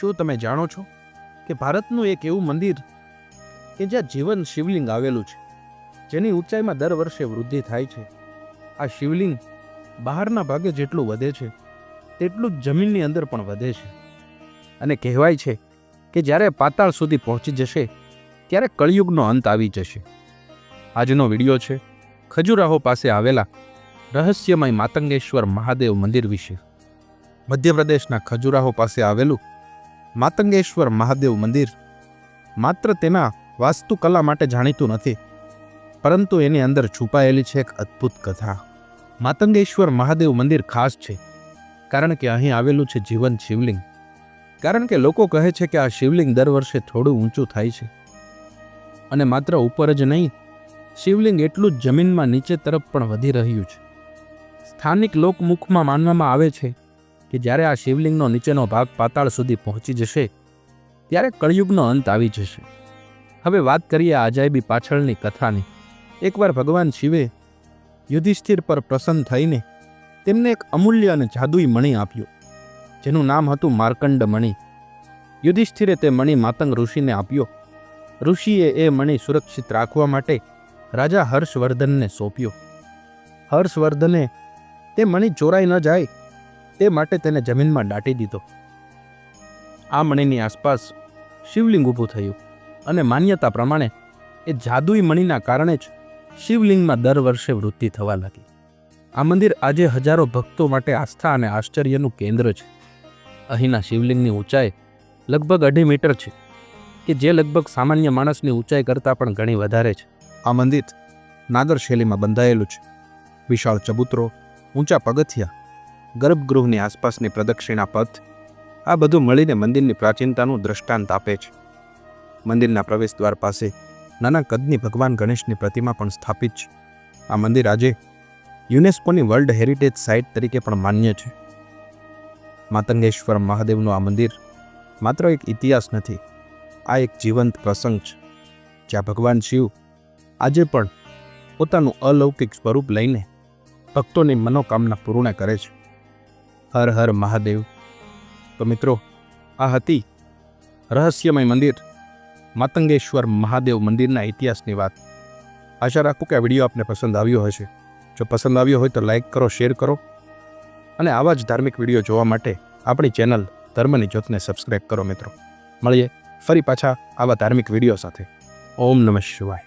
શું તમે જાણો છો કે ભારતનું એક એવું મંદિર કે જ્યાં જીવન શિવલિંગ આવેલું છે, જેની ઊંચાઈમાં દર વર્ષે વૃદ્ધિ થાય છે? આ શિવલિંગ બહારના ભાગે જેટલું વધે છે, તેટલું જ જમીનની અંદર પણ વધે છે. અને કહેવાય છે કે જ્યારે પાતાળ સુધી પહોંચી જશે, ત્યારે કળિયુગનો અંત આવી જશે. આજનો વીડિયો છે ખજુરાહો પાસે આવેલા રહસ્યમય માતંગેશ્વર મહાદેવ મંદિર વિશે. મધ્યપ્રદેશના ખજુરાહો પાસે આવેલું માતંગેશ્વર મહાદેવ મંદિર માત્ર તેના વાસ્તુકલા માટે જાણીતું નથી, પરંતુ એની અંદર છુપાયેલી છે એક અદ્ભુત કથા. માતંગેશ્વર મહાદેવ મંદિર ખાસ છે, કારણ કે અહીં આવેલું છે જીવન શિવલિંગ. કારણ કે લોકો કહે છે કે આ શિવલિંગ દર વર્ષે થોડું ઊંચું થાય છે. અને માત્ર ઉપર જ નહીં, શિવલિંગ એટલું જ જમીનમાં નીચે તરફ પણ વધી રહ્યું છે. સ્થાનિક લોકમુખમાં માનવામાં આવે છે કે જ્યારે આ શિવલિંગનો નીચેનો ભાગ પાતાળ સુધી પહોંચી જશે, ત્યારે કળિયુગનો અંત આવી જશે. હવે વાત કરીએ આ અજાયબી પાછળની કથાની. એકવાર ભગવાન શિવે યુધિષ્ઠિર પર પ્રસન્ન થઈને તેમને એક અમૂલ્ય અને જાદુઈ મણિ આપ્યો, જેનું નામ હતું માર્કંડ મણિ. યુધિષ્ઠિરે તે મણિ માતંગ ઋષિને આપ્યો. ઋષિએ એ મણિ સુરક્ષિત રાખવા માટે રાજા હર્ષવર્ધનને સોંપ્યો. હર્ષવર્ધને તે મણિ ચોરાઈ ન જાય તે માટે તેને જમીનમાં દાટી દીધો. આ મણિની આસપાસ શિવલિંગ ઊભું થયું અને માન્યતા પ્રમાણે એ જાદુઈ મણિના કારણે જ શિવલિંગમાં દર વર્ષે વૃદ્ધિ થવા લાગી. આ મંદિર આજે હજારો ભક્તો માટે આસ્થા અને આશ્ચર્યનું કેન્દ્ર છે. અહીંના શિવલિંગની ઊંચાઈ લગભગ અઢી મીટર છે કે જે લગભગ સામાન્ય માણસની ઊંચાઈ કરતાં પણ ઘણી વધારે છે. આ મંદિર નાગર શૈલીમાં બંધાયેલું છે. વિશાળ ચબૂતરો, ઊંચા પગથિયા ગર્ભગૃહની આસપાસની પ્રદક્ષિણા પથ, આ બધું મળીને મંદિરની પ્રાચીનતાનું દ્રષ્ટાંત આપે છે. મંદિરના પ્રવેશદ્વાર પાસે નાના કદની ભગવાન ગણેશની પ્રતિમા પણ સ્થાપિત છે. આ મંદિર આજે યુનેસ્કોની વર્લ્ડ હેરિટેજ સાઇટ તરીકે પણ માન્ય છે. માતંગેશ્વર મહાદેવનું આ મંદિર માત્ર એક ઇતિહાસ નથી, આ એક જીવંત પ્રસંગ છે, જ્યાં ભગવાન શિવ આજે પણ પોતાનું અલૌકિક સ્વરૂપ લઈને ભક્તોની મનોકામના પૂર્ણ કરે છે. હર હર મહાદેવ. તો મિત્રો, આ હતી રહસ્યમય મંદિર, માતંગેશ્વર મહાદેવ મંદિરના ઇતિહાસની વાત. આશા રાખું કે આ વીડિયો આપને પસંદ આવ્યો હશે. જો પસંદ આવ્યો હોય તો લાઇક કરો, શેર કરો અને આવા જ ધાર્મિક વીડિયો જોવા માટે આપણી ચેનલ ધર્મની જ્યોતને સબસ્ક્રાઈબ કરો મિત્રો. મળીએ ફરી પાછા આવા ધાર્મિક વીડિયો સાથે. ઓમ નમઃ શિવાય.